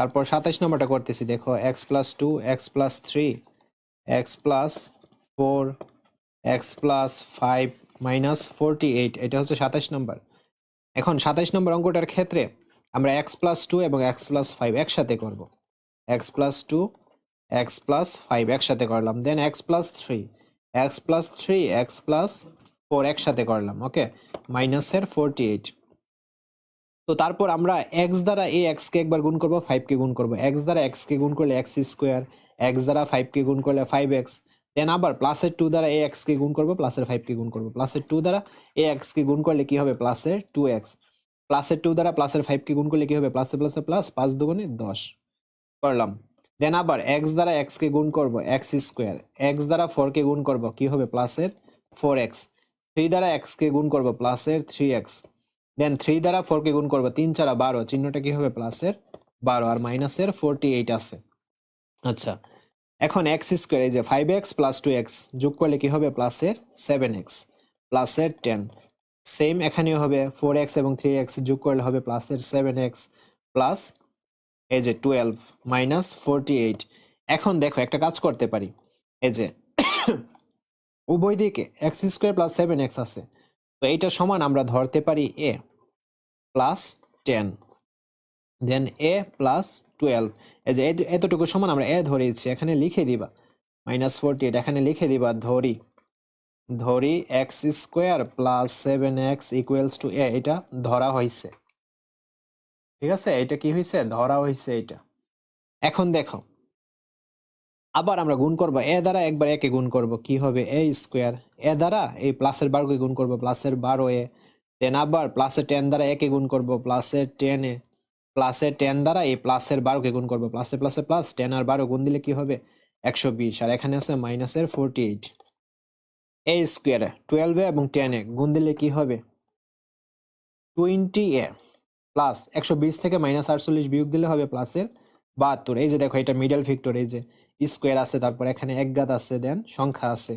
তারপর সাতাইশ নম্বরটা করতেছি দেখো x plus two x plus three x plus four x plus five minus forty eight এটা হচ্ছে সাতাইশ নম্বর এখন সাতাইশ নম্বর অঙ্কটার ক্ষেত্রে আমরা এক্স প্লাস টু এবং এক্স প্লাস ফাইভ একসাথে করব x plus two x plus five একসাথে করলাম then x plus three x plus three x plus four একসাথে করলাম ওকে মাইনাসের ফোরটি এইট তো তারপর আমরা এক্স দ্বারা এই এক্সকে একবার গুণ করব ফাইভকে গুণ করব এক্স দ্বারা এক্সকে গুণ করলে এক্স স্কোয়ার এক্স দ্বারা ফাইভকে গুণ করলে ফাইভ এক্স দেন আবার প্লাসের টু দ্বারা এ এক্সকে গুণ করব প্লাসের ফাইভকে গুণ করব প্লাসের টু দ্বারা এ এক্সকে গুণ করলে কি হবে প্লাসের টু এক্স প্লাসের টু দ্বারা প্লাসের ফাইভকে গুণ করলে কি হবে প্লাসে প্লাসে প্লাস পাঁচ দুগুণে দশ করলাম দেন আবার এক্স দ্বারা এক্স কে গুণ করব এক্স স্কোয়ার এক্স দ্বারা ফোর কে গুণ করব কি হবে প্লাসের ফোর এক্স থ্রি দ্বারা এক্স কে গুণ করব প্লাসের থ্রি এক্স দেন থ্রি দ্বারা ফোর কে গুণ করব, তিন চারা বারো, চিহ্নটা কি হবে প্লাসের বারো আর মাইনাসের ফোরটি এইট আছে। আচ্ছা এখন এক্স স্কোয়ার এই যে five x plus two x যোগ করলে কি হবে? প্লাসের সেভেন এক্স প্লাসের টেন সেম এখানেও হবে ফোর এক্স এবং থ্রি এক্স যোগ করলে হবে প্লাসের সেভেন এক্স প্লাস এই যে টুয়েলভ মাইনাস ফোরটি এইট এখন দেখো, একটা কাজ করতে পারি। এই যে, উভয় দিকে x square plus seven x আছে। তো এইটা সমান আমরা ধরতে পারি a plus ten then a plus twelve এই যে এত- এতটুকু সমান আমরা এ ধরেছি, এখানে লিখে দিবা। মাইনাস ফোরটি এখানে লিখে দিবা, ধরি। ধরি x square plus seven x equals to a এটা ধরা হয়েছে ঠিক আছে? এটা কি হয়েছে ধরা হয়েছে এটা এখন দেখো আবার আমরা গুণ করব। এ দ্বারা একবার একে গুণ করব। কি হবে? A square. এ দ্বারা এই প্লাসের বারোকে গুণ করব। প্লাসের বারো এ। দেন আবার প্লাসের টেন দ্বারা একে গুণ করব। প্লাসের টেন এ। প্লাসের টেন দ্বারা এই প্লাসের বারোকে গুণ করব। প্লাসে প্লাসে প্লাস টেন আর বারো গুণ দিলে কি হবে? একশো বিশ। আর এখানে আছে মাইনাসের ফোরটি এইট এ স্কোয়ারে টুয়েলভে এবং টেনে গুণ দিলে কি হবে? টোয়েন্টি এ প্লাস একশো বিশ থেকে মাইনাস আটচল্লিশ বিয়োগ দিলে হবে প্লাসের বাহাত্তর। এই যে দেখো, এটা মিডল ফিক্টর এই যে। স্কোয়ার আছে, তারপর এখানে একগাত আছে দেন সংখ্যা আছে।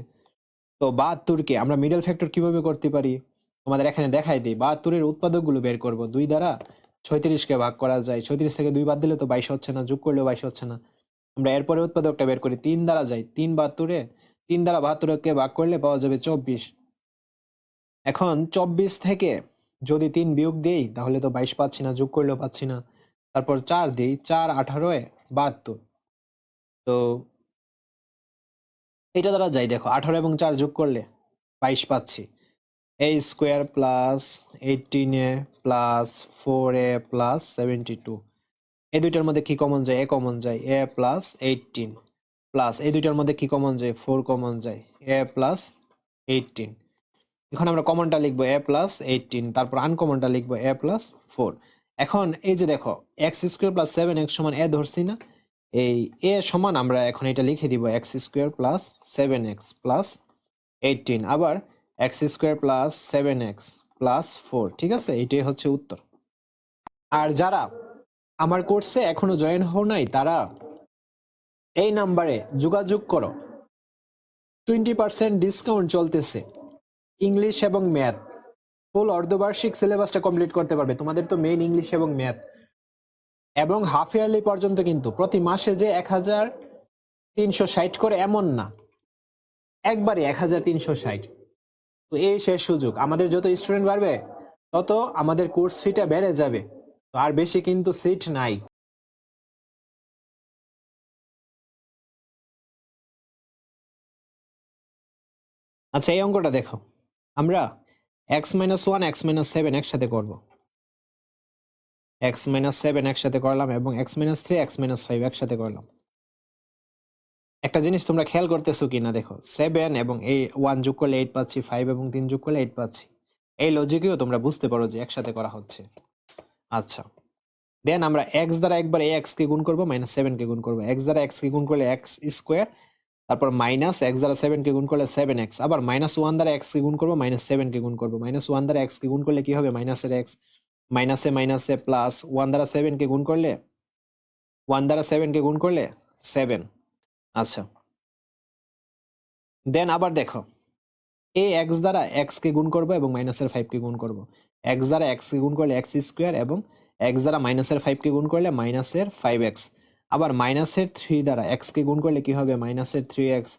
তো বাহাত্তরকে আমরা মিডল ফ্যাক্টর কীভাবে করতে পারি? তোমাদের এখানে দেখাই দিই। বাহাত্তরের উৎপাদকগুলো বের করব। দুই দ্বারা ছয়ত্রিশকে ভাগ করা যায়। ছয়ত্রিশ থেকে দুই বাদ দিলে তো বাইশ হচ্ছে না, যোগ করলেও বাইশ হচ্ছে না। আমরা এরপরে উৎপাদকটা বের করি। তিন দ্বারা যাই তিন বাহাত্তরে, তিন দ্বারা বাহাত্তরকে ভাগ করলে পাওয়া যাবে চব্বিশ। এখন চব্বিশ থেকে যদি তিন বিয়োগ দেই, তাহলে তো বাইশ পাচ্ছি না, যোগ করলেও পাচ্ছি না। তারপর চার দিই। চার আঠারোয় বাহাত্তর। তো এটা দ্বারা যাই, দেখো আঠারো এবং চার যোগ করলে বাইশ পাচ্ছি। A square plus eighteen a plus four a plus seventy two এই দুইটার মধ্যে কি কমন যায়? এ কমন যায়। এ প্লাস এইটিন প্লাস এই দুইটার মধ্যে কি কমন যায়? ফোর কমন যায়। এ প্লাস এইটিন এখন আমরা কমনটা লিখব এ প্লাস এইটিন তারপর আনকমনটা লিখব এ প্লাস ফোর এখন এই যে দেখো x square plus seven x সমান এ ধরছি না। এই এ সমান আমরা এখন এটা লিখে দিব x square plus seven x plus eighteen আবার x square plus seven x plus four ঠিক আছে? এইটাই হচ্ছে উত্তর। আর যারা আমার কোর্সে এখনও জয়েন হও নাই, তারা এই নাম্বারে যোগাযোগ করো। টোয়েন্টি পার্সেন্ট ডিসকাউন্ট চলতেছে। ইংলিশ এবং ম্যাথ ফুল অর্ধবার্ষিক সিলেবাসটা কমপ্লিট করতে পারবে। তোমাদের তো মেইন ইংলিশ এবং ম্যাথ এবং হাফ ইয়ারলি পর্যন্ত কিন্তু প্রতি মাসে যে এক হাজার তিনশো ষাট করে এমন না। একবারে এক হাজার তিনশো ষাট। তো এই শেষ সুযোগ। আমাদের যত স্টুডেন্ট বাড়বে, তত আমাদের কোর্স ফিটা বেড়ে যাবে। তো আর বেশি কিন্তু সিট নাই। আচ্ছা এই অঙ্কটা দেখো। আমরা x minus one x minus seven একসাথে করব। এক্স মাইনাস সেভেন একসাথে করলাম এবং x minus three x minus five একসাথে করলাম। একটা জিনিস তোমরা খেয়াল করতেছো কি না দেখো সেভেন এবং এই ওয়ান যোগ করলে এইট পাচ্ছি ফাইভ এবং তিন যোগ করলে এইট পাচ্ছি। এই লজিকেও তোমরা বুঝতে পারো যে একসাথে করা হচ্ছে। আচ্ছা দেন আমরা এক্স দ্বারা একবার এক্স কে গুণ করব মাইনাস সেভেন কে গুণ করব। এক্স দ্বারা কে গুণ করলে এক্স স্কোয়ার তারপর মাইনাস এক্স দ্বারা সেভেন কে গুণ করলে সেভেন এক্স আবার মাইনাস ওয়ান দ্বারা কে গুণ করব মাইনাস সেভেন কে গুণ করব। মাইনাস ওয়ান দ্বারা কে গুণ করলে কি হবে? মাইনাসের এক্স মাইনাসে মাইনাসে প্লাস ওয়ান দ্বারা সেভেনকে গুণ করলে? ওয়ান দ্বারা সেভেনকে গুণ করলে? সেভেন আচ্ছা। দেন আবার দেখো। এ এক্স দ্বারা এক্স কে গুণ করব এবং মাইনাসের ফাইভ কে গুণ করব। এক্স দ্বারা এক্স কে গুণ করলে এক্স স্কোয়ার এবং এক্স দ্বারা মাইনাসের ফাইভকে গুণ করলে মাইনাসের ফাইভ এক্স আবার মাইনাসের থ্রি দ্বারা এক্সকে গুণ করলে কি হবে? মাইনাসের থ্রি এক্স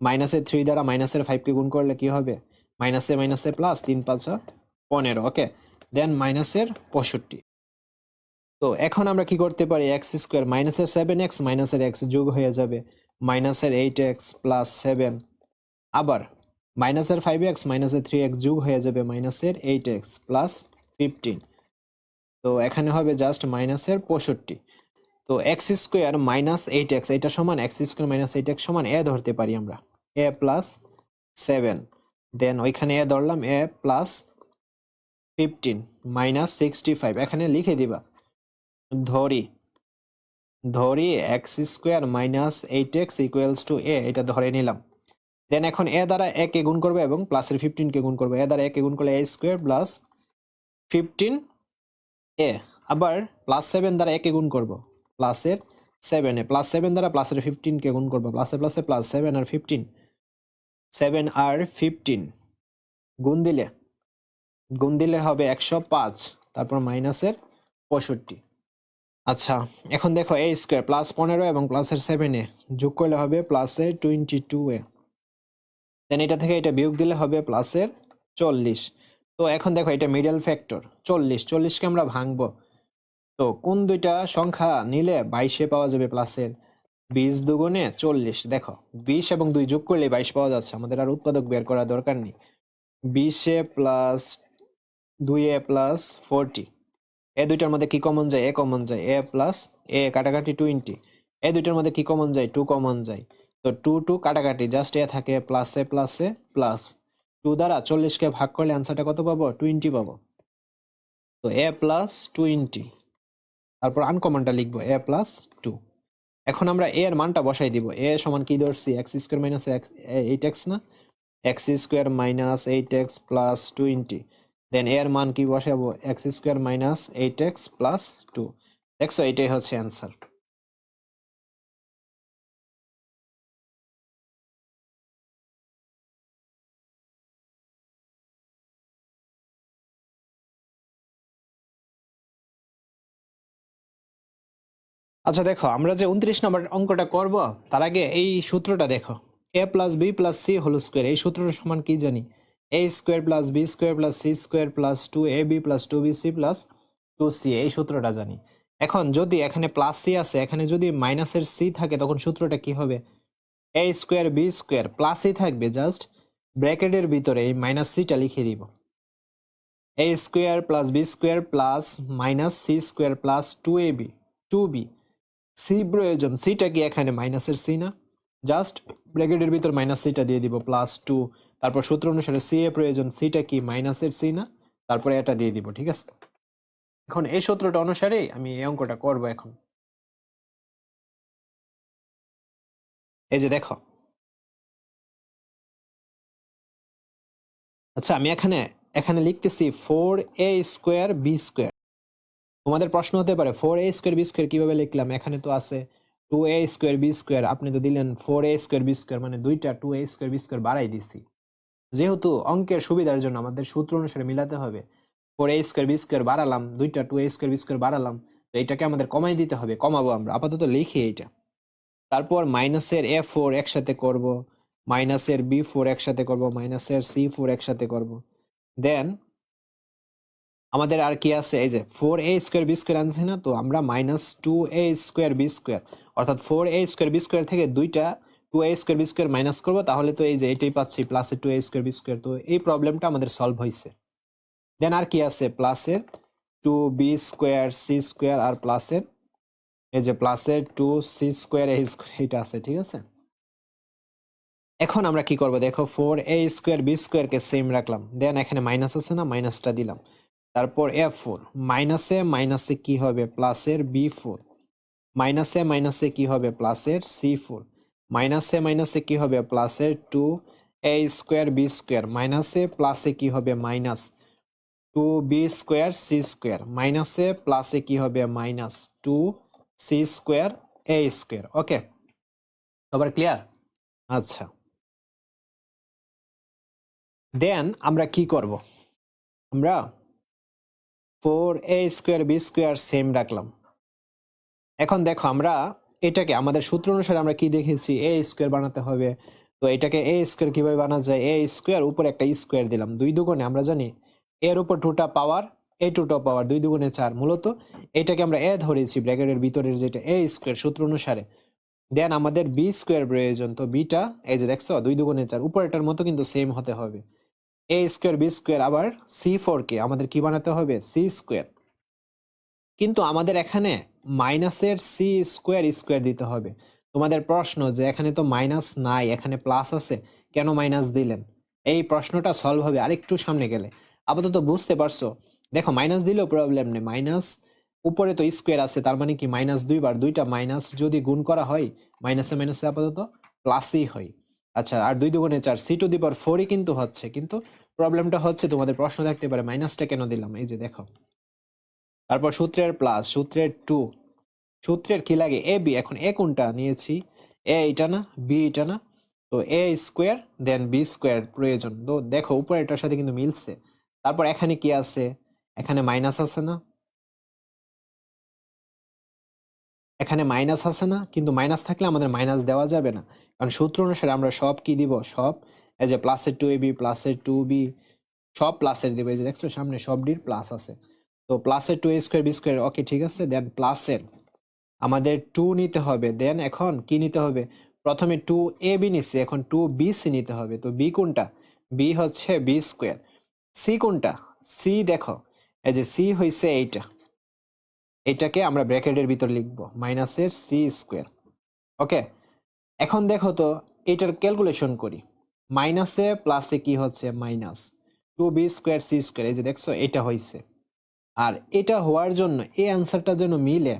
মাইনাসের থ্রি দ্বারা মাইনাসের ফাইভকে গুণ করলে কি হবে? মাইনাসে মাইনাসে প্লাস তিন পাঁচা পনেরো। ওকে দেন মাইনাসের পঁয়ষট্টি। তো এখন আমরা কি করতে পারি? এক্স স্কোয়ার মাইনাসের সেভেন এক্স মাইনাসের এক্স যোগ হয়ে যাবে। মাইনাসের এইট এক্স প্লাস সেভেন আবার মাইনাসের ফাইভ এক্স মাইনাসের থ্রি এক্স যোগ হয়ে যাবে মাইনাসের এইট এক্স প্লাস ফিফটিন তো এখানে হবে জাস্ট মাইনাসের পঁয়ষট্টি। তো x square minus eight x এটা সমান x square minus eight x সমান এ ধরতে পারি আমরা। এ প্লাস সেভেন দেন ওইখানে এ ধরলাম a plus fifteen minus sixty five এখানে লিখে দিবা। ধরি ধরি x square minus eight x equals to a এটা ধরে নিলাম। দেন এখন এ দ্বারা এ কে গুণ করবে এবং প্লাসের ফিফটিনকে গুণ করবে। এ দ্বারা এ কে গুণ করলে a square plus fifteen a আবার প্লাস সেভেন দ্বারা একে গুণ করব। প্লাসের এ প্লাস সেভেন দ্বারা প্লাসের ফিফটিনকে গুণ করব। প্লাসে প্লাসে প্লাস সেভেন আর ফিফটিন সেভেন আর ফিফটিন গুণ দিলে গুণ দিলে হবে একশো পাঁচ, তারপর মাইনাসের পঁয়ষট্টি। আচ্ছা এখন দেখো এ স্কোয়ার প্লাস পনেরো এবং প্লাসের সেভেন যোগ করলে হবে প্লাসের টোয়েন্টি টু এ। দেন এটা থেকে এটা বিয়োগ দিলে হবে প্লাসের চল্লিশ। তো এখন দেখো এটা মিডল ফ্যাক্টর চল্লিশ, চল্লিশকে আমরা ভাঙবো। তো কোন দুইটা সংখ্যা নিলে বাইশে পাওয়া যাবে প্লাসের বিশ দুগুণে চল্লিশ, দেখো বিশ এবং দুই যোগ করলে বাইশ পাওয়া যাচ্ছে, আমাদের আর উৎপাদক বের করার দরকার নেই। বিশে প্লাস দুই এ প্লাস ফোরটি এ দুইটার মধ্যে কি কমন যায়? এ কমন যায়। এ প্লাস এ কাটাকাটি টোয়েন্টি এ দুইটার মধ্যে কি কমন যায়? টু কমন যায়। তো টু টু কাটাকাটি জাস্ট এ থাকে প্লাসে প্লাসে প্লাস এ প্লাস টু দ্বারা চল্লিশকে ভাগ করলে অ্যান্সারটা কত পাবো? টোয়েন্টি পাবো। তো এ প্লাস টোয়েন্টি তারপর আনকমনটা লিখব, এ প্লাস টু এখন আমরা এ এর মানটা বসাই দিব। এ সমান কি ধরছি? X square minus eight x না? X square minus eight x plus twenty then এর মান কি বসাবো? X square minus eight x plus two দেখছ এটাই হচ্ছে অ্যান্সার আচ্ছা দেখো, আমরা যে উনত্রিশ নম্বর অঙ্কটা করব, তার আগে এই সূত্রটা দেখো। A plus b plus c whole square এই সূত্রটা সমান কি জানি? A square plus b square plus c square plus two a b plus two b c plus two c এই সূত্রটা জানি। এখন যদি এখানে প্লাস সি আছে, এখানে যদি মাইনাসের সি থাকে, তখন সূত্রটা কি হবে? এ স্কোয়ার বি স্কোয়ার প্লাসই থাকবে জাস্ট ব্র্যাকেটের ভিতরে এই মাইনাস সিটা লিখে দিব। A square plus b square plus minus c square plus two a b two b c প্রয়োজন সিটা কি এখানে মাইনাসের সি না? জাস্ট ব্র্যাকেটের ভিতর মাইনাস সিটা দিয়ে দিব প্লাস টু তারপর সূত্র অনুসারে সি এ প্রয়োজন সিটা কি মাইনাসের সি না? তারপরে এটা দিয়ে দিব, ঠিক আছে? এখন এই সূত্রটা অনুসারে আমি এই অঙ্কটা করব এখন। এই যে দেখো। আচ্ছা আমি এখানে এখানে লিখতেছি four a square b square তোমাদের প্রশ্ন হতে পারে four a square b square কীভাবে লিখলাম? এখানে তো আছে। Two a square b square আপনি তো দিলেন four a square b square মানে দুইটা two a square b square বাড়াই দিছি। যেহেতু অঙ্কের সুবিধার জন্য আমাদের সূত্র অনুসারে মিলাতে হবে four a square b square বাড়ালাম, দুইটা two a square b square বাড়ালাম, তো এটাকে আমাদের কমাই দিতে হবে, কমাবো আমরা, আপাতত লিখি এইটা। তারপর মাইনাসের এ ফোর একসাথে করব মাইনাসের বি ফোর একসাথে করব মাইনাসের সি ফোর একসাথে করব। দেন আমাদের আর কি আছে, এই যে four a square b square আনছি না তো, আমরা minus two a square b square অর্থাৎ four a square b square থেকে দুইটা two a square b square minus করব, তাহলে তো এই যে এটাই পাচ্ছি প্লাসের two a square b square তো এই প্রবলেমটা আমাদের সলভ হয়েছে দেন আর কি আছে? প্লাসের two b square c square আর প্লাসের এই যে প্লাসের two c square a square এটা আছে, ঠিক আছে? এখন আমরা কি করব? দেখো ফোর এ স্কোয়ার বি স্কোয়ারকে সেম রাখলাম। দেন এখানে মাইনাস আছে না? মাইনাসটা দিলাম। তারপর এফ ফোর মাইনাসে মাইনাসে কি হবে? প্লাসের বি ফোর মাইনাসে মাইনাসে কি হবে? প্লাসের সি ফোর মাইনাসে মাইনাসে কি হবে? প্লাসের two a square b square মাইনাসে প্লাসে কি হবে? Minus two b square c square মাইনাসে প্লাসে কি হবে? Minus two c square a square okay সবার ক্লিয়ার আচ্ছা। দেন আমরা কি করব? আমরা four a square b square same রাখলাম। এখন দেখো আমরা এটাকে আমাদের সূত্র অনুসারে আমরা কি দেখেছি? এ স্কোয়ার বানাতে হবে। তো এটাকে এ স্কোয়ার কীভাবে বানা যায়? এ স্কোয়ার উপরে একটা স্কোয়ার দিলাম। দুই দুগুণে আমরা জানি এর উপর টুটা পাওয়ার এ টুটা পাওয়ার দুই দুগুণে চার মূলত। এটাকে আমরা এ ধরেছি ব্র্যাকেটের ভিতরের যেটা এ স্কোয়ার সূত্র অনুসারে। দেন আমাদের বি স্কোয়ার প্রয়োজন। তো বিটা এই যে দেখছ, দুই দুগুণে চার। উপরেটার মতো কিন্তু সেম হতে হবে। এ স্কোয়ার বি স্কোয়ার আবার সি ফোর কে আমাদের কি বানাতে হবে? সি স্কোয়ার কিন্তু আমাদের এখানে মাইনাসের সি স্কোয়ার স্কোয়ার দিতে হবে। তোমাদের প্রশ্ন যে এখানে তো মাইনাস নাই, এখানে প্লাস আছে, কেন মাইনাস দিলেন? এই প্রশ্নটা সলভ হবে আরেকটু সামনে গেলে। আপাতত বুঝতে পারছ? দেখো, মাইনাস দিলেও প্রবলেম নেই। মাইনাস উপরে তো স্কোয়ার আছে, তার মানে কি মাইনাস দুইবার, দুইটা মাইনাস যদি গুণ করা হয়, মাইনাসে মাইনাসে আপাতত প্লাসই হয়। আচ্ছা আর দুই দুগুণে চার সি টু দি পাওয়ার ফোরই কিন্তু হচ্ছে। কিন্তু প্রবলেমটা হচ্ছে তোমাদের প্রশ্ন থাকতে পারে, মাইনাসটা কেন দিলাম? এই যে দেখো। তারপর সূত্রের প্লাস সূত্রের টু সূত্রের কি লাগে? এ বি এখন এ কোনটা নিয়েছি? এ এটা না বি এটা না, তো a square then b square প্রয়োজন। তো দেখো উপরে এটার সাথে কিন্তু মিলছে। তারপর এখানে কি আছে? এখানে মাইনাস আছে না? এখানে মাইনাস আছে না? কিন্তু মাইনাস থাকলে আমাদের মাইনাস দেওয়া যাবে না। কারণ সূত্র অনুসারে আমরা সব কি দিব? সব। এই যে প্লাসের টু এ বি প্লাসের টু বি সব প্লাসের দিবে। এই যে দেখছ, সামনে সব ডির প্লাস আছে। তো প্লাসের two a square b square okay ঠিক আছে? দেন প্লাসের আমাদের টু নিতে হবে। দেন এখন কি নিতে হবে? প্রথমে টু এ বি নিচ্ছি, এখন টু বি সি নিতে হবে। তো বি কোনটা? বি হচ্ছে বি স্কোয়ার সি কোনটা? সি দেখো, এই যে সি হইছে এইটা। এটাকে আমরা ব্র্যাকেটের ভিতর লিখব মাইনাসের সি স্কোয়ার ওকে এখন দেখো তো, এটার ক্যালকুলেশন করি। মাইনাসে প্লাসে কি হচ্ছে? Minus two b square c square এই যে দেখছ এটা হয়েছে আর এটা হওয়ার জন্য, এই অ্যান্সারটা যেন মিলে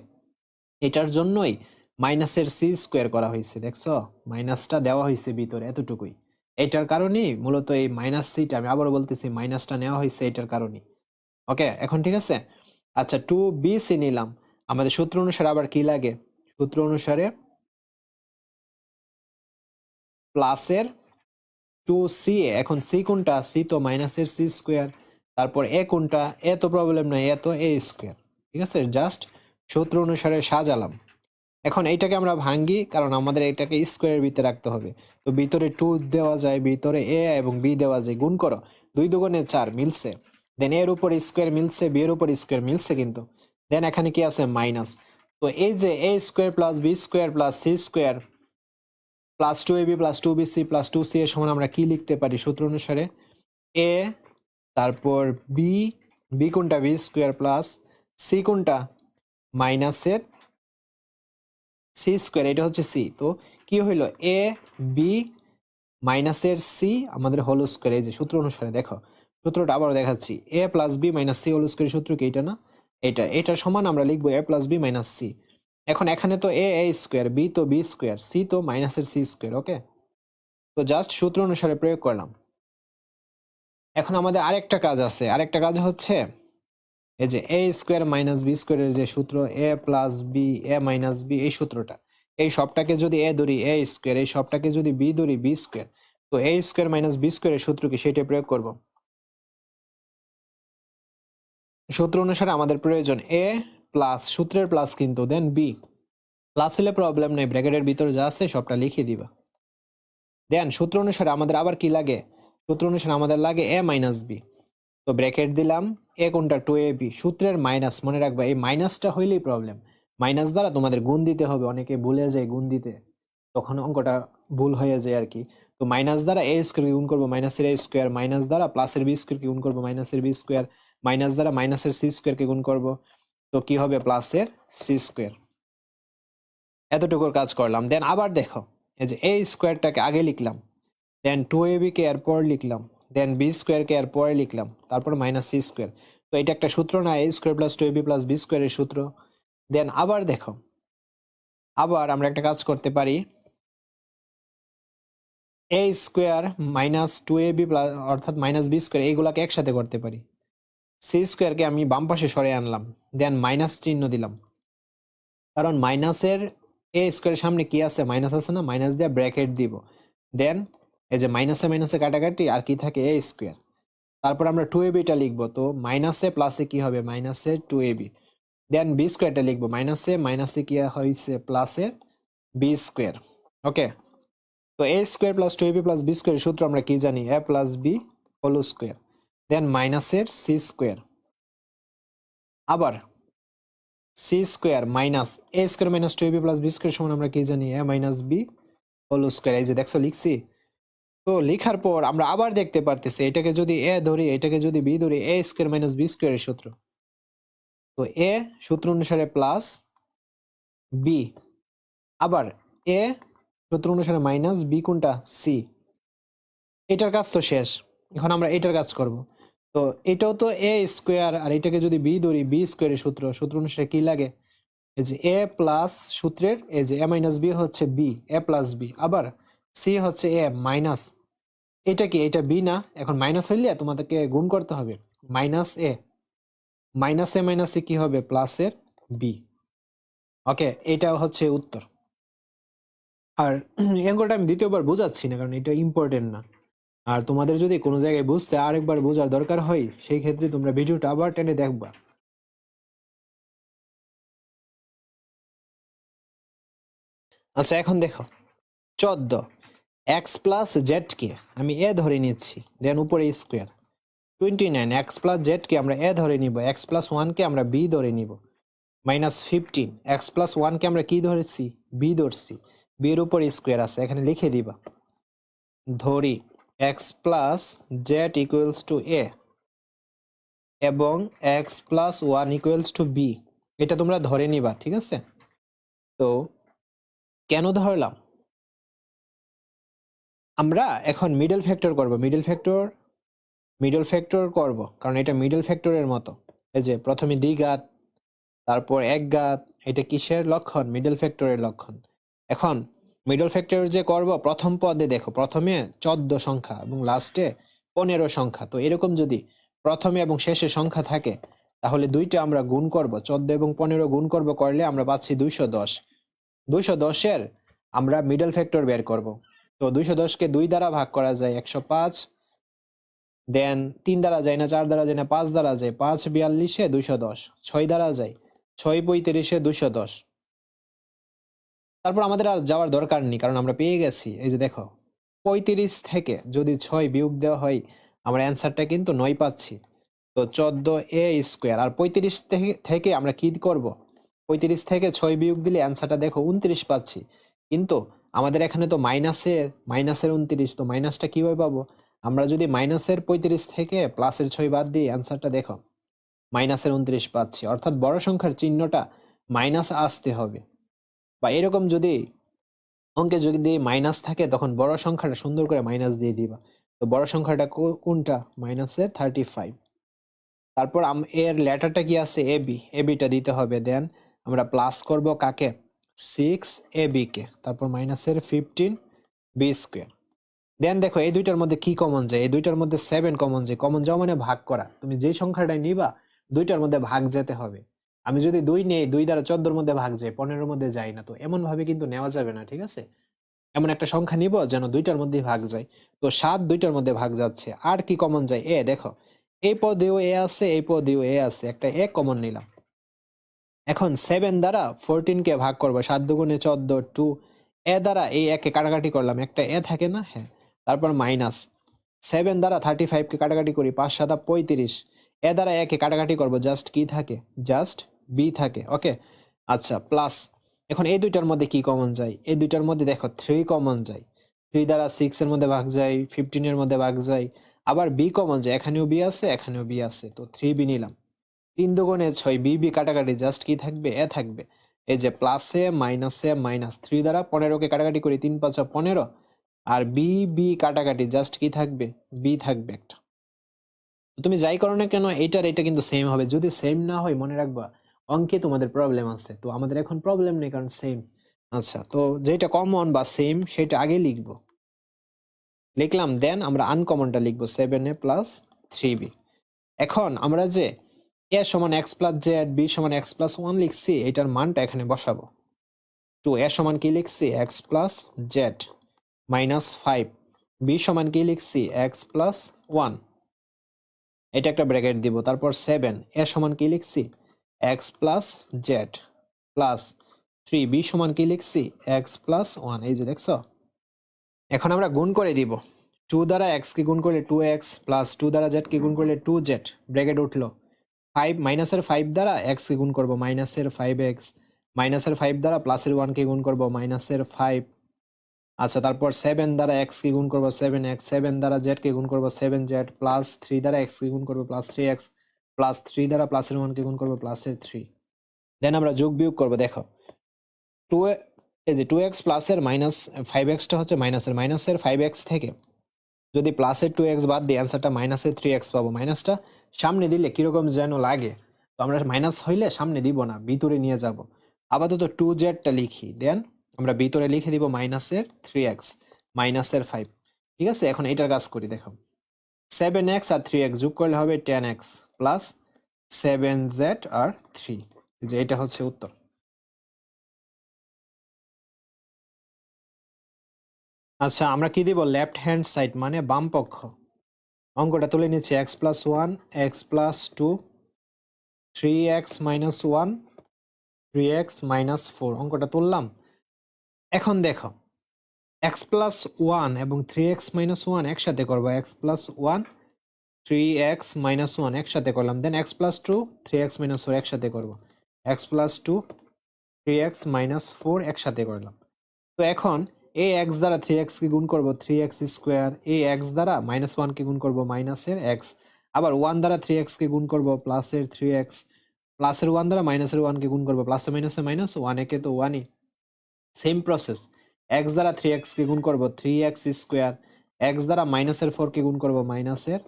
এটার জন্যই মাইনাসের সি স্কোয়ার করা হয়েছে, দেখছ? মাইনাসটা দেওয়া হয়েছে ভিতরে এতটুকুই। এটার কারণেই মূলত এই মাইনাস সিটা আমি আবারও বলতেছি মাইনাসটা নেওয়া হয়েছে এটার কারণেই। ওকে এখন ঠিক আছে? আচ্ছা টু বি সি নিলাম। আমাদের সূত্র অনুসারে আবার কি লাগে? সূত্র অনুসারে প্লাসের টু সি এখন সি কোনটা? সি তো মাইনাসের সি স্কোয়ার তারপর এ কোনটা? এ তো প্রবলেম নাই, এ তো এ স্কোয়ার ঠিক আছে? জাস্ট সূত্র অনুসারে সাজালাম। এখন এইটাকে আমরা ভাঙ্গি, কারণ আমাদের এটাকে স্কোয়ারের ভিতরে রাখতে হবে। তো ভিতরে টু দেওয়া যায়, ভিতরে এ এবং বি দেওয়া যায়, গুণ করো। দুই দুগুণে চার মিলছে। দেন এর উপর স্কোয়ার মিলছে বি এর উপর স্কোয়ার মিলছে কিন্তু। দেন এখানে কি আছে? মাইনাস তো এই যে a square plus b square plus c square plus two a b plus two b c plus two c এর সমান আমরা কি লিখতে পারি সূত্র অনুসারে? এ তারপর বি বি কোনটা? বি স্কোয়ার প্লাস সি কোনটা? মাইনাসের সি স্কোয়ার এটা হচ্ছে সি তো কি হইল? এ বি মাইনাসের সি আমাদের হোল স্কোয়ার এই যে সূত্র অনুসারে, দেখো। সূত্রটা আবারও দেখাচ্ছি। A plus b minus c whole square সূত্র কি এটা না? এটা। এটা সমান আমরা লিখব a plus b minus c এখন এখানে তো এ এ স্কোয়ার বি তো বি স্কোয়ার সি তো মাইনাসের সি স্কোয়ার ওকে তো জাস্ট সূত্র অনুসারে প্রয়োগ করলাম। এখন আমাদের আরেকটা কাজ আছে। আরেকটা কাজ হচ্ছে এই যে এ স্কোয়ার মাইনাস বি স্কোয়ারের যে সূত্র a plus b a minus b এই সূত্রটা। এই সবটাকে যদি এ ধরি এ স্কোয়ার এই সবটাকে যদি বি ধরি বি স্কোয়ার তো এ স্কোয়ার মাইনাস বি স্কোয়ারের সূত্র কি সেটা প্রয়োগ করব। সূত্র অনুসারে আমাদের প্রয়োজন এ প্লাস সূত্রের প্লাস কিন্তু দেন বি প্লাস হলে প্রবলেম নেই ব্র্যাকেটের ভিতরে যা আছে সবটা লিখে দিবা। দেন সূত্র অনুসারে আমাদের আবার কি লাগে? সূত্র অনুসারে আমাদের লাগে এ মাইনাস বি তো ব্র্যাকেট দিলাম, এ কোনটা? টু এ বি সূত্রের মাইনাস মনে রাখবা, এই মাইনাসটা হইলেই প্রবলেম মাইনাস দ্বারা তোমাদের গুণ দিতে হবে, অনেকে ভুলে যায় গুণ দিতে। তখন অঙ্কটা ভুল হয়ে যায় আর কি। তো মাইনাস দ্বারা এ স্কোয়ার গুণ করব মাইনাসের এ স্কোয়ার মাইনাস দ্বারা প্লাসের বি স্কোয়ারকে গুণ করব মাইনাসের বি স্কোয়ার মাইনাস দ্বারা মাইনাসের সি স্কোয়ারকে গুণ করব। তো কি হবে? প্লাসের সি স্কোয়ার এতটুকুর কাজ করলাম। দেন আবার দেখো, এই যে এ স্কোয়ারটাকে আগে লিখলাম। দেন টু এ বিকে এরপর লিখলাম। দেন বি স্কোয়ারকে এর পরে লিখলাম। তারপর মাইনাস সি স্কোয়ার তো এটা একটা সূত্র না a square plus two a b plus b স্কোয়ারের সূত্র। দেন আবার দেখো। আবার আমরা একটা কাজ করতে পারি। A square minus two a b plus অর্থাৎ মাইনাস বি স্কোয়ার এইগুলাকে একসাথে করতে পারি। সি স্কোয়ারকে আমি বাম পাশে সরে আনলাম। দেন মাইনাস চিহ্ন দিলাম। কারণ মাইনাসের এ স্কোয়ারের সামনে কি আছে? মাইনাস আছে না? মাইনাস দিয়ে ব্র্যাকেট দিব। দেন এই যে মাইনাসে মাইনাসে কাটাকাটি আর কি থাকে এ স্কোয়ার তারপর আমরা টু এ বিটা লিখব, তো মাইনাসে প্লাসে কি হবে? মাইনাসে two a b then b স্কোয়ারটা লিখব মাইনাসে মাইনাসে কি হয়েছে প্লাসে বি স্কোয়ার ওকে তো a square plus two a b plus b square সূত্র আমরা কি জানি? A plus b whole square then মাইনাসের সি স্কোয়ার আবার c square minus a square minus two a b plus b square সমান আমরা কি জানি? A minus b whole square এই যে দেখছ, লিখছি? তো লেখার পর আমরা আবার দেখতে পারতেছি, এটাকে যদি এ ধরি, এটাকে যদি বি ধরি এ স্কোয়ার মাইনাস বি স্কোয়ারের সূত্র। তো এ সূত্র অনুসারে প্লাস বি আবার এ সূত্র অনুসারে মাইনাস বি কোনটা? সি এটার কাজ তো শেষ। এখন আমরা এটার কাজ করব। তো এটাও তো এ স্কোয়ার আর এটাকে যদি বি ধরি বি স্কোয়ারের সূত্র সূত্র অনুসারে কি লাগে? এই যে এ প্লাস সূত্রের, এই যে এ মাইনাস বি হচ্ছে বি এ প্লাস বি আবার সি হচ্ছে এ মাইনাস এটা কি? এটা বি না? এখন মাইনাস হইলে তোমাদেরকে গুণ করতে হবে। Minus a minus a minus a কি হবে? প্লাসের বি ওকে এটা হচ্ছে উত্তর। আর অঙ্কটা আমি দ্বিতীয়বার বোঝাচ্ছি না, কারণ এটা ইম্পর্টেন্ট না। আর তোমাদের যদি কোনো জায়গায় বুঝতে আরেকবার বোঝার দরকার হয়, সেই ক্ষেত্রে তোমরা ভিডিওটা আবার টেনে দেখবা। আচ্ছা এখন দেখো। চোদ্দ। এক্স প্লাস জেডকে আমি এ ধরে নিচ্ছি দেন উপরে square twenty nine x plus জেডকে আমরা এ ধরে নিব এক্স প্লাস ওয়ানকে আমরা বি ধরে নিব। মাইনাস ফিফটিন এক্স প্লাস ওয়ানকে আমরা কি ধরেছি? বি ধরছি। বির উপর স্কোয়ার আছে, এখানে লিখে দিবা। ধরি x plus z equals to a এবং x plus one equals to b এটা তোমরা ধরে নিবা, ঠিক আছে? তো কেন ধরলাম? আমরা এখন মিডল ফ্যাক্টর করব। মিডল ফ্যাক্টর মিডল ফ্যাক্টর করব। কারণ এটা মিডল ফ্যাক্টরের মতো। এই যে প্রথমে দ্বিঘাত তারপর এক গাত এটা কিসের লক্ষণ? মিডল ফ্যাক্টরের লক্ষণ। এখন মিডল ফ্যাক্টর যে করব, প্রথম পদে দেখো, প্রথমে চোদ্দ সংখ্যা এবং লাস্টে পনেরো সংখ্যা। তো এরকম যদি প্রথমে এবং শেষে সংখ্যা থাকে, তাহলে দুইটা আমরা গুণ করব। চোদ্দ এবং পনেরো গুণ করব, করলে আমরা পাচ্ছি দুইশো দশ। দুইশো দশের আমরা মিডল ফ্যাক্টর বের করব। তো দুইশো দশকে দুই দ্বারা ভাগ করা যায় একশো পাঁচ, দেন তিন দ্বারা যায় না, চার দ্বারা যায় না, পাঁচ দ্বারা যায়, পাঁচ বিয়াল্লিশে দুইশো দশ, ছয় দ্বারা যায়, ছয় পঁয়ত্রিশে দুইশো দশ। তারপর আমাদের আর যাওয়ার দরকার নেই, কারণ আমরা পেয়ে গেছি। এই যে দেখো, পঁয়ত্রিশ থেকে যদি ছয় বিয়োগ দেওয়া হয়, আমরা অ্যান্সারটা কিন্তু নয় পাচ্ছি। তো চোদ্দ এ স্কোয়ার, আর পঁয়ত্রিশ থেকে থেকে আমরা কি করব? পঁয়ত্রিশ থেকে ছয় বিয়োগ দিলে অ্যান্সারটা দেখো উনত্রিশ পাচ্ছি। কিন্তু আমাদের এখানে তো মাইনাসের মাইনাসের উনত্রিশ, তো মাইনাসটা কীভাবে পাবো? আমরা যদি মাইনাসের পঁয়ত্রিশ থেকে প্লাসের ছয় বাদ দিই, অ্যান্সারটা দেখো, মাইনাসের উনত্রিশ পাচ্ছি। অর্থাৎ বড় সংখ্যার চিহ্নটা মাইনাস আসতে হবে। বা এরকম যদি অঙ্কে যদি মাইনাস থাকে, তখন বড় সংখ্যাটা সুন্দর করে মাইনাস দিয়ে দিবা। তো বড় সংখ্যাটা কোনটা? মাইনাসের থার্টি ফাইভ। তারপর এর লেটারটা কি আছে? এবি এবিটা দিতে হবে। দেন আমরা প্লাস করব কাকে? সিক্স এ বি কে তারপর মাইনাসের ফিফটিন বি স্কোয়ার দেন দেখো, এই দুইটার মধ্যে কি কমন যায়? এই দুইটার মধ্যে সেভেন কমন যায়। কমন যাওয়া মানে ভাগ করা। তুমি যে সংখ্যাটাই নিবা, দুইটার মধ্যে ভাগ যেতে হবে। আমি যদি দুই নেই, দুই দ্বারা চোদ্দোর মধ্যে ভাগ যায়, পনেরোর মধ্যে যায় না, তো এমন ভাবে কিন্তু নেওয়া যাবে না, ঠিক আছে? এমন একটা সংখ্যা নিব যেন দুইটার মধ্যেই ভাগ যায়। তো সাত দুইটার মধ্যে ভাগ যাচ্ছে। আর কি কমন যায়? এ দেখো, এই পদেও এ আছে, এই পদেও এ আছে। একটা এ কমন নিলাম। এখন সেভেন দ্বারা ফোরটিনকে ভাগ করব, সাত দুগুণে চোদ্দ টু এ দ্বারা এই একে কাটাকাটি করলাম। একটা এ থাকে না? হ্যাঁ। তারপর মাইনাস সেভেন দ্বারা থার্টি ফাইভকে কাটাকাটি করি, পাঁচ সাতা পঁয়ত্রিশ। এ দ্বারা একে কাটাকাটি করব জাস্ট কি থাকে? জাস্ট বি থাকে ওকে আচ্ছা প্লাস এখন এই দুইটার মধ্যে কি কমন যায়? এই দুইটার মধ্যে দেখো থ্রি কমন যায়। থ্রি দ্বারা সিক্সের মধ্যে ভাগ যায় ফিফটিনের মধ্যে ভাগ যায়। আবার বি কমন যায়, এখানেও বি আছে, এখানেও বি আছে। তো থ্রি বি নিলাম। তিন দুগুণে ছয় বি বি কাটাকাটি জাস্ট কি থাকবে? এ থাকবে। এই যে প্লাসে মাইনাসে মাইনাস থ্রি দ্বারা পনেরোকে কাটাকাটি করি, তিন পাঁচা পনেরো। আর বি বি কাটাকাটি জাস্ট কি থাকবে? বি থাকবে একটা। তুমি যাই করো না কেন এটার এটা কিন্তু সেম হবে। যদি সেম না হয়, মনে রাখবা, অঙ্কে তোমাদের প্রবলেম আছে। তো আমাদের এখন প্রবলেম নেই, কারণ সেম আচ্ছা তো যেটা কমন বা সেম সেটা আগে লিখব। লিখলাম দেন আমরা আনকমনটা লিখব seven A plus three B এখন আমরা যে এ সমান এক্স প্লাস জেড বি সমান এক্স প্লাস ওয়ান লিখছি, এটার মানটা এখানে বসাবো। টু এ সমান কি লিখছি? X plus Z minus five B সমান কি লিখছি? এক্স প্লাস ওয়ান এটা একটা ব্র্যাকেট দিব, তারপর সেভেন এ সমান কি লিখছি? X plus Z plus three B সমান কি লিখছি? এক্স প্লাস ওয়ান এই যে দেখছ? এখন আমরা গুণ করে দিব। টু দ্বারা এক্স কে গুণ করলে টু এক্স প্লাস টু দ্বারা জেড কে গুণ করলে টু জেড ব্র্যাকেট উঠল। ফাইভ মাইনাসের ফাইভ দ্বারা এক্স কে গুণ করব। মাইনাসের ফাইভ এক্স মাইনাসের ফাইভ দ্বারা প্লাসের ওয়ান কে গুণ করব। মাইনাসের ফাইভ আচ্ছা তারপর সেভেন দ্বারা এক্স কে গুণ করব। সেভেন এক্স সেভেন দ্বারা জেড কে গুণ করব। সেভেন জেড প্লাস থ্রি দ্বারা এক্স কে গুণ করব। Plus three X plus three দ্বারা প্লাসের ওয়ান কে গুণ করব। প্লাসের থ্রি দেন আমরা যোগ বিয়োগ করব, দেখো। টু এই যে টু এক্স প্লাসের মাইনাস ফাইভ এক্সটা হচ্ছে মাইনাসের মাইনাসের ফাইভ এক্স থেকে যদি প্লাসের টু এক্স বাদ দিই অ্যান্সারটা মাইনাসের থ্রি এক্স পাবো। মাইনাসটা সামনে দিলে কীরকম যেন লাগে। তো আমরা মাইনাস হইলে সামনে দিব না, ভিতরে নিয়ে যাব। আপাতত টু জেডটা লিখি। দেন আমরা ভিতরে লিখে দিব মাইনাসের থ্রি এক্স মাইনাসের ফাইভ ঠিক আছে? এখন এটার কাজ করি দেখো সেভেন এক্স আর থ্রি এক্স যোগ করলে হবে ten X plus seven Z আর থ্রি যে এটা হচ্ছে উত্তর। আচ্ছা আমরা কি দিব? লেফট হ্যান্ড সাইড মানে বাম পক্ষ। অঙ্কটা তুলে নিচ্ছি X plus one X plus two three X minus one three X minus four অঙ্কটা তুললাম। এখন দেখো এক্স প্লাস ওয়ান এবং থ্রি এক্স মাইনাস ওয়ান একসাথে করব। X plus one three X minus one একসাথে করলাম। Then X plus two three X minus four একসাথে করব। X plus two three X minus four একসাথে করলাম। তো এখন এই এক্স দ্বারা থ্রি এক্সকে গুণ করব থ্রি এক্স স্কোয়ার এই এক্স দ্বারা মাইনাস ওয়ানকে গুণ করব মাইনাসের এক্স। আবার ওয়ান দ্বারা থ্রি এক্সকে গুণ করব প্লাসের থ্রি এক্স। প্লাসের ওয়ান দ্বারা মাইনাসের ওয়ানকে গুণ করব প্লাসে মাইনাসে মাইনাস ওয়ান একে তো ওয়ানই সেম প্রসেস এক্স দ্বারা থ্রি এক্সকে গুণ করব থ্রি এক্স স্কোয়ার এক্স দ্বারা মাইনাসের ফোরকে গুণ করব মাইনাসের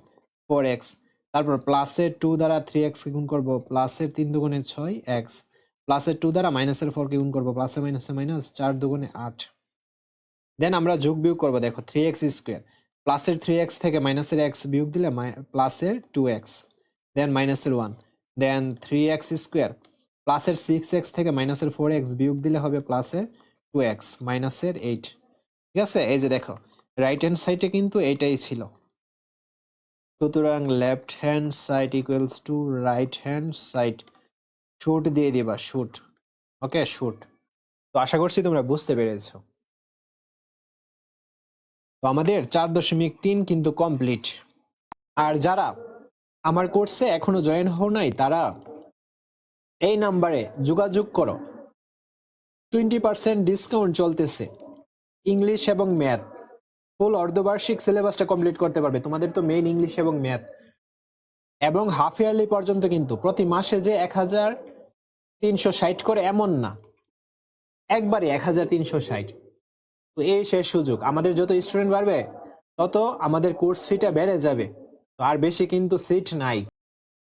ফোর এক্স তারপর প্লাসের টু দ্বারা থ্রি এক্সকে গুণ করব প্লাসের তিন দুগুণে ছয় এক্স প্লাসের টু দ্বারা মাইনাসের ফোরকে গুণ করব প্লাসে মাইনাসে মাইনাস চার দুগুণে আট। দেন আমরা যোগ বিয়োগ করব, দেখো থ্রি এক্স স্কোয়ার প্লাসের থ্রি এক্স থেকে মাইনাসের এক্স বিয়োগ দিলে প্লাসের টু এক্স দেন মাইনাসের one then three X square প্লাসের সিক্স এক্স থেকে মাইনাসের ফোর এক্স বিয়োগ দিলে হবে প্লাসের টু এক্স মাইনাসের এইট ঠিক আছে? এই যে দেখো রাইট হ্যান্ড সাইডে কিন্তু এইটাই ছিল। সুতরাং left hand side equals to right hand side shoot দিয়ে দিবা শুট ওকে শুট তো আশা করছি তোমরা বুঝতে পেরেছ। তো আমাদের চার দশমিক তিন কিন্তু কমপ্লিট আর যারা আমার কোর্সে এখনও জয়েন হও নাই, তারা এই নাম্বারে যোগাযোগ করো। টোয়েন্টি পার্সেন্ট ডিসকাউন্ট চলতেছে। ইংলিশ এবং ম্যাথ ফুল অর্ধবার্ষিক সিলেবাসটা কমপ্লিট করতে পারবে। তোমাদের তো মেইন ইংলিশ এবং ম্যাথ এবং হাফ ইয়ারলি পর্যন্ত কিন্তু প্রতি মাসে যে এক হাজার তিনশো ষাট করে এমন না। একবারে এক হাজার তিনশো ষাট। তো এই শেষ সুযোগ। আমাদের যত স্টুডেন্ট বাড়বে, তত আমাদের কোর্স ফিটা বেড়ে যাবে। তো আর বেশি কিন্তু সিট নাই।